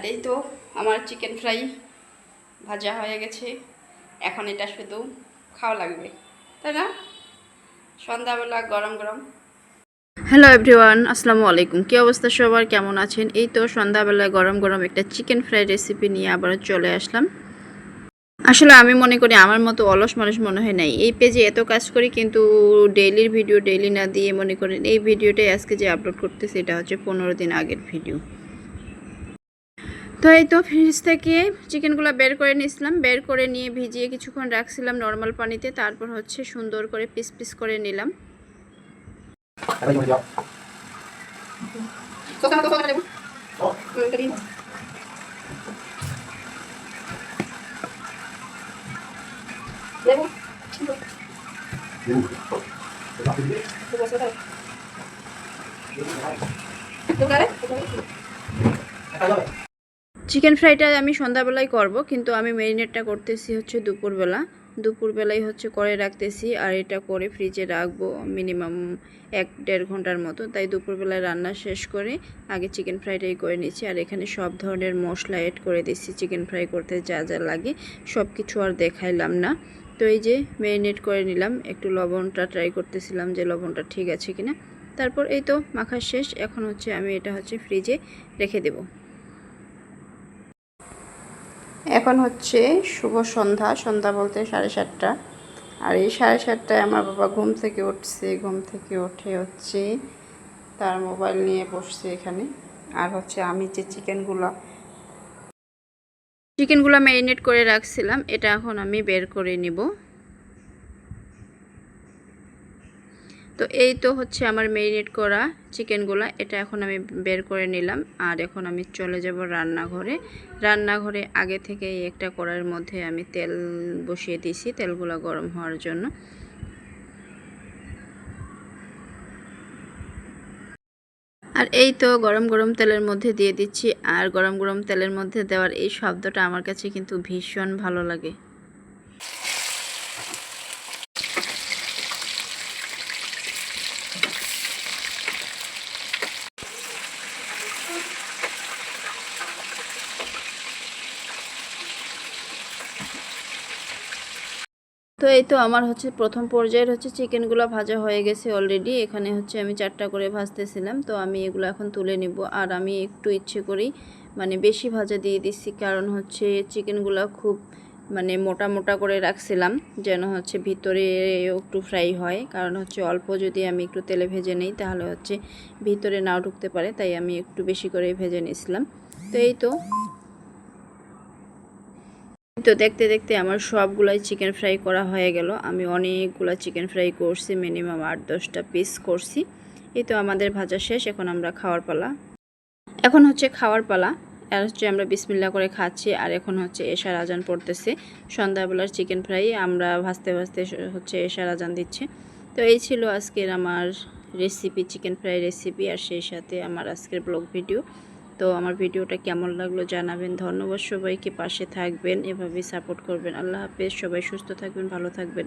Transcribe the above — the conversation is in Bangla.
আর এই তো আমার চিকেন ফ্রাই ভাজা হয়ে গেছে। এখন এটা শুধু খাওয়া লাগবে, তাই না? সন্ধ্যাবেলা গরম গরম। হ্যালো এভরিওয়ান, আসসালামু আলাইকুম। কী অবস্থা সবার? কেমন আছেন? এই তো সন্ধ্যাবেলায় গরম গরম একটা চিকেন ফ্রাই রেসিপি নিয়ে আবার চলে আসলাম। আসলে আমি মনে করি আমার মতো অলস মানুষ মনে হয় নাই। এই পেজে এত কাজ করি কিন্তু ডেইলির ভিডিও ডেইলি না দিয়ে মনে করেন এই ভিডিওটাই আজকে যে আপলোড করতেছি, এটা হচ্ছে পনেরো দিন আগের ভিডিও তো এই তো ফ্রিজ থেকে চিকেনগুলো বের করে নিয়েছিলাম। বের করে নিয়ে ভিজিয়ে কিছুক্ষণ রাখছিলাম নর্মাল পানিতে, তারপর হচ্ছে সুন্দর করে পিস পিস করে নিলাম। তোমরা চিকেন ফ্রাইটা আমি সন্ধ্যাবেলায় করব, কিন্তু আমি ম্যারিনেটটা করতেছি হচ্ছে দুপুরবেলা। দুপুরবেলায় হচ্ছে করে রাখতেছি, আর এটা করে ফ্রিজে রাখব মিনিমাম এক দেড় ঘণ্টার মতো। তাই দুপুরবেলায় রান্না শেষ করে আগে চিকেন ফ্রাইটাই করে নিচ্ছি। আর এখানে সব ধরনের মশলা এড করে দিচ্ছি চিকেন ফ্রাই করতে যা যা লাগে। সব কিছু আর দেখাইলাম না। তো এই যে ম্যারিনেট করে নিলাম, একটু লবণটা ট্রাই করতেছিলাম যে লবণটা ঠিক আছে কিনা। তারপর এই তো মাখা শেষ। এখন হচ্ছে আমি এটা হচ্ছে ফ্রিজে রেখে দেবো। এখন হচ্ছে শুভ সন্ধ্যা সন্ধ্যা বলতে সাড়ে সাতটা। আর এই সাড়ে সাতটায় আমার বাবা ঘুম থেকে উঠছে, ঘুম থেকে উঠে হচ্ছে তার মোবাইল নিয়ে বসছে এখানে। আর হচ্ছে আমি যে চিকেনগুলো চিকেনগুলো ম্যারিনেট করে রাখছিলাম, এটা এখন আমি বের করে নিব। তো এই তো হচ্ছে আমার ম্যারিনেট করা চিকেনগুলো এটা এখন আমি বের করে নিলাম। আর এখন আমি চলে যাব রান্নাঘরে। রান্নাঘরে আগে থেকে একটা কড়াইয়ের মধ্যে আমি তেল বসিয়ে দিয়েছি, তেলগুলো গরম হওয়ার জন্য। আর এই তো গরম গরম তেলের মধ্যে দিয়ে দিচ্ছি। আর গরম গরম তেলের মধ্যে দেওয়ার এই শব্দটা আমার কাছে কিন্তু ভীষণ ভালো লাগে। তো এই তো আমার হচ্ছে প্রথম পর্যায়ের হচ্ছে চিকেনগুলো ভাজা হয়ে গেছে অলরেডি এখানে হচ্ছে আমি চারটা করে ভাজতেছিলাম, তো আমি এগুলো এখন তুলে নিব। আর আমি একটু ইচ্ছে করেই মানে বেশি ভাজা দিয়ে দিচ্ছি কারণ হচ্ছে চিকেনগুলো খুব মানে মোটা মোটা করে রাখছিলাম, যেন হচ্ছে ভিতরে একটু ফ্রাই হয়। কারণ হচ্ছে অল্প যদি আমি একটু তেলে ভেজে নিই, তাহলে হচ্ছে ভিতরে নাও ঢুকতে পারে, তাই আমি একটু বেশি করে ভেজে নিয়েছিলাম তো এই তো তো দেখতে দেখতে আমার সবগুলাই চিকেন ফ্রাই করা হয়ে গেল। আমি অনেকগুলো চিকেন ফ্রাই করছি মিনিমাম আট দশটা পিস করছি। এই তো আমাদের ভাজা শেষ, এখন আমরা খাওয়ার পালা। এখন হচ্ছে খাওয়ার পালা, আর হচ্ছে আমরা বিসমিল্লা করে খাচ্ছি, আর এখন হচ্ছে এশার আজান পড়তেছে। সন্ধ্যাবেলার চিকেন ফ্রাই আমরা ভাজতে ভাজতে হচ্ছে এশার আজান দিচ্ছে। তো এই ছিল আজকের আমার রেসিপি চিকেন ফ্রাই রেসিপি আর সেই সাথে আমার আজকের ব্লগ ভিডিও তো আমার ভিডিওটা কেমন লাগল জানাবেন। ধন্যবাদ সবাইকে, পাশে থাকবেন, এভাবেই সাপোর্ট করবেন। আল্লাহ হাফেজ, সবাই সুস্থ থাকবেন, ভালো থাকবেন।